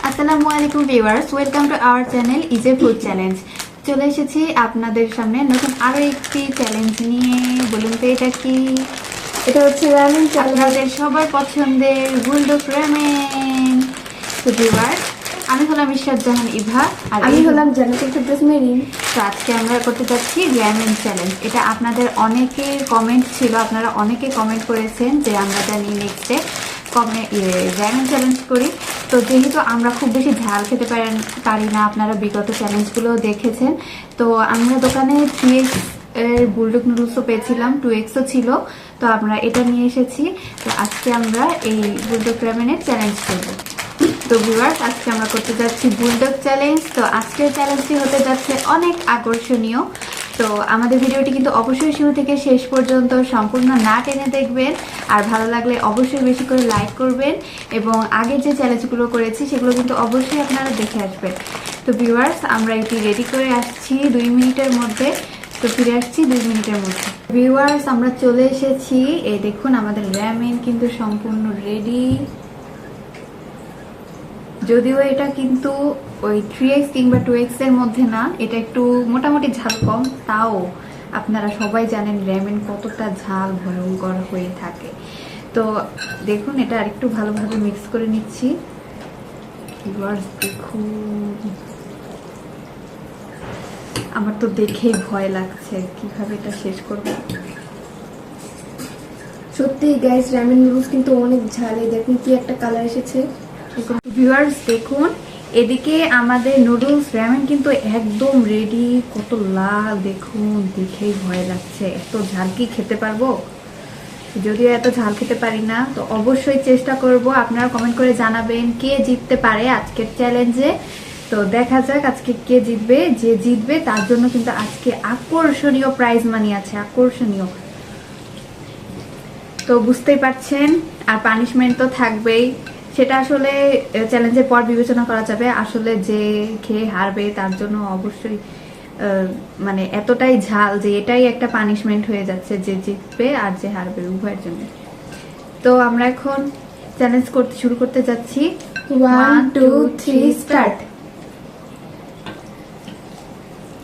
আসসালামু আলাইকুম viewers welcome to our channel is a food challenge চলে এসেছি আপনাদের সামনে নতুন আরও একটি চ্যালেঞ্জ নিয়ে। বলুন তো এটা কি? এটা হচ্ছে চ্যালেঞ্জ আপনাদের সবার পছন্দের বুলডক রেমেন তো ভিউয়ার্স আমি হলাম ঈশ্বর জাহান ইভা আর আমি হলাম ফেরদৌস মেরিন তো আজকে আমরা করতে যাচ্ছি র্যামেন চ্যালেঞ্জ এটা আপনাদের অনেকের কমেন্ট ছিল আপনারা অনেকে কমেন্ট করেছেন যে আমরা জানি নেক্সটে কমে র্যামেন চ্যালেঞ্জ করি। তো যেহেতু আমরা খুব বেশি ঝাল খেতে পারেন, পারি না, আপনারা বিগত চ্যালেঞ্জগুলো দেখেছেন। তো আমরা দোকানে থ্রি এক্সের বুলডক নুডলসও পেয়েছিলাম টু এক্সও ছিল। তো আমরা এটা নিয়ে এসেছি। তো আজকে আমরা এই বুলডক র্যামেনের চ্যালেঞ্জ করব। তো ভিউয়ার্স আজকে আমরা করতে যাচ্ছি বুলডগ চ্যালেঞ্জ তো আজকের চ্যালেঞ্জটি হতে যাচ্ছে অনেক আকর্ষণীয়। তো আমাদের ভিডিওটি কিন্তু অবশ্যই শুরু থেকে শেষ পর্যন্ত সম্পূর্ণ না টেনে দেখবেন। আর ভালো লাগলে অবশ্যই বেশি করে লাইক করবেন এবং আগের যে চ্যালেঞ্জগুলো করেছি সেগুলো কিন্তু অবশ্যই আপনারা দেখে আসবেন। তো ভিউয়ার্স, আমরা এটি রেডি করে আসছি দুই মিনিটের মধ্যে। তো ফিরে আসছি দুই মিনিটের মধ্যে। ভিউয়ার্স, আমরা চলে এসেছি। এই দেখুন, আমাদের র্যামেন কিন্তু সম্পূর্ণ রেডি যদিও এটা কিন্তু ওই থ্রি এক্স কিংবা টু এক্সের মধ্যে না এটা একটু মোটামুটি ঝাল কম তাও আপনারা সবাই জানেন র্যামেন কতটা ঝাল ভয়ঙ্কর হয়ে থাকে। তো দেখুন এটা আরেকটু ভালোভাবে মিক্স করে নিচ্ছি। দেখুন। আমার তো দেখেই ভয় লাগছে কীভাবে এটা শেষ করব। সত্যি গাইস র্যামেন নুডলস কিন্তু অনেক ঝাল দেখুন কি একটা কালার এসেছে। ভিউয়ার্স দেখুন এদিকে আমাদের নুডলস র্যামেন কিন্তু একদম রেডি কত লাল দেখুন, দেখেই ভয় লাগছে। এত ঝাল কি খেতে পারব? যদিও এত ঝাল খেতে পারি না, তো অবশ্যই চেষ্টা করব। আপনারা কমেন্ট করে জানাবেন কে জিততে পারে আজকের চ্যালেঞ্জে তো দেখা যাক আজকে কে জিতবে, যে জিতবে, তার জন্য কিন্তু আজকে আকর্ষণীয় প্রাইজ মানি আছে, আকর্ষণীয়। তো বুঝতেই পারছেন, আর পানিশমেন্ট তো থাকবেই। সেটা আসলে চ্যালেঞ্জের পর বিবেচনা করা যাবে। আসলে যে খেয়ে হারবে তার জন্য অবশ্যই মানে এতটাই ঝাল যে এটাই একটা পানিশমেন্ট হয়ে যাচ্ছে যে জিতবে আর যে হারবে উভয়ের জন্য তো আমরা এখন চ্যালেঞ্জ করতে শুরু করতে যাচ্ছি। ওয়ান টু থ্রি স্টার্ট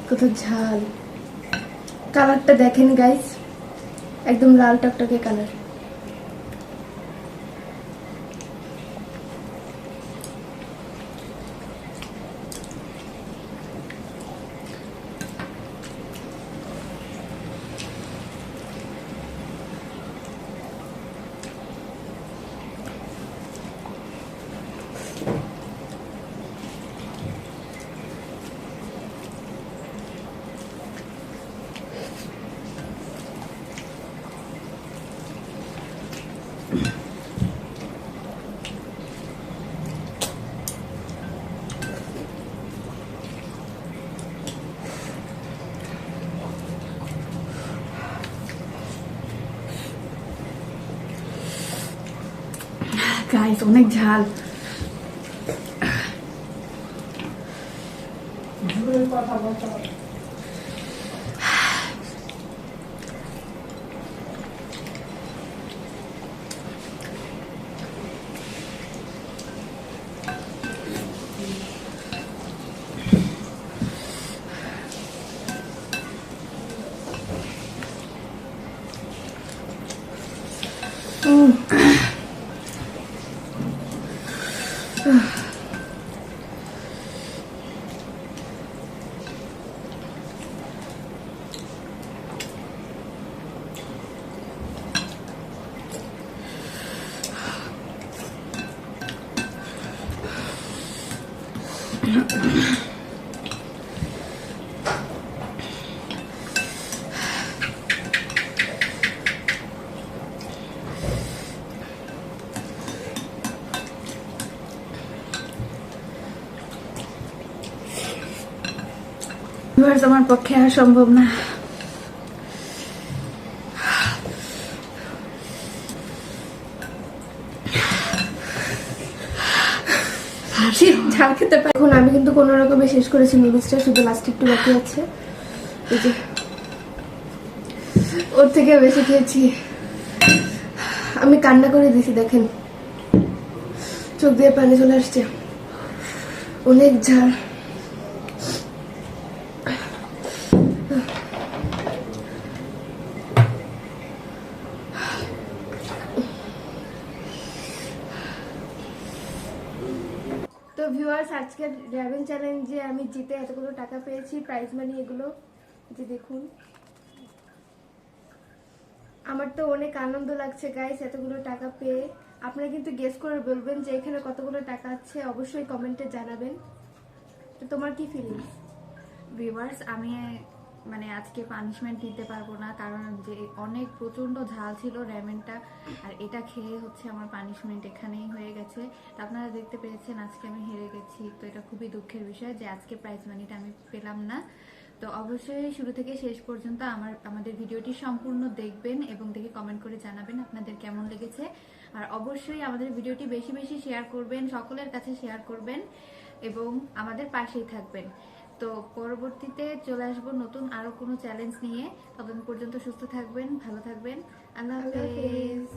কত ঝাল। কালারটা দেখেন গাইস একদম লাল টকটকে কালার গাইস অনেক ঝাল ভিউয়ার্স আমার পক্ষে আর সম্ভব না। হাসি ঝাল খেতে পারি এখন আমি কিন্তু কোনো রকমে শেষ করেছি নুডলসটা শুধু লাস্ট একটু বাকি আছে। এই যে, ওর থেকে বেশি খেয়েছি। আমি কান্না করে দিছি দেখেন। চোখ দিয়ে পানি চলে আসছে। অনেক ঝাল তো ভিউয়ার্স আজকের ড্রাইভিং চ্যালেঞ্জে আমি জিতে এতগুলো টাকা পেয়েছি প্রাইজ মানি এগুলো। যে দেখুন। আমার তো অনেক আনন্দ লাগছে গাইস এতগুলো টাকা পেয়ে। আপনারা কিন্তু গেস করে বলবেন যে এখানে কতগুলো টাকা আছে, অবশ্যই কমেন্টে জানাবেন। তো তোমার কি ফিলিংস ভিউয়ার্স আমি মানে আজকে পানিশমেন্ট দিতে পারব না, কারণ যে অনেক প্রচণ্ড ঝাল ছিল র্যামেনটা আর এটা খেয়ে হচ্ছে আমার পানিশমেন্ট এখানেই হয়ে গেছে। আপনারা দেখতে পেয়েছেন আজকে আমি হেরে গেছি, তো এটা খুবই দুঃখের বিষয় যে আজকে প্রাইজ মানিটা আমি পেলাম না। তো অবশ্যই শুরু থেকে শেষ পর্যন্ত আমার, আমাদের ভিডিওটি সম্পূর্ণ দেখবেন এবং দেখে কমেন্ট করে জানাবেন আপনাদের কেমন লেগেছে। আর অবশ্যই আমাদের ভিডিওটি বেশি বেশি শেয়ার করবেন, সকলের কাছে শেয়ার করবেন এবং আমাদের পাশেই থাকবেন। তো পরবর্তীতে চলে আসব নতুন আরও কোনো চ্যালেঞ্জ নিয়ে। ততদিন পর্যন্ত সুস্থ থাকবেন ভালো থাকবেন। আল্লাহ হাফেজ।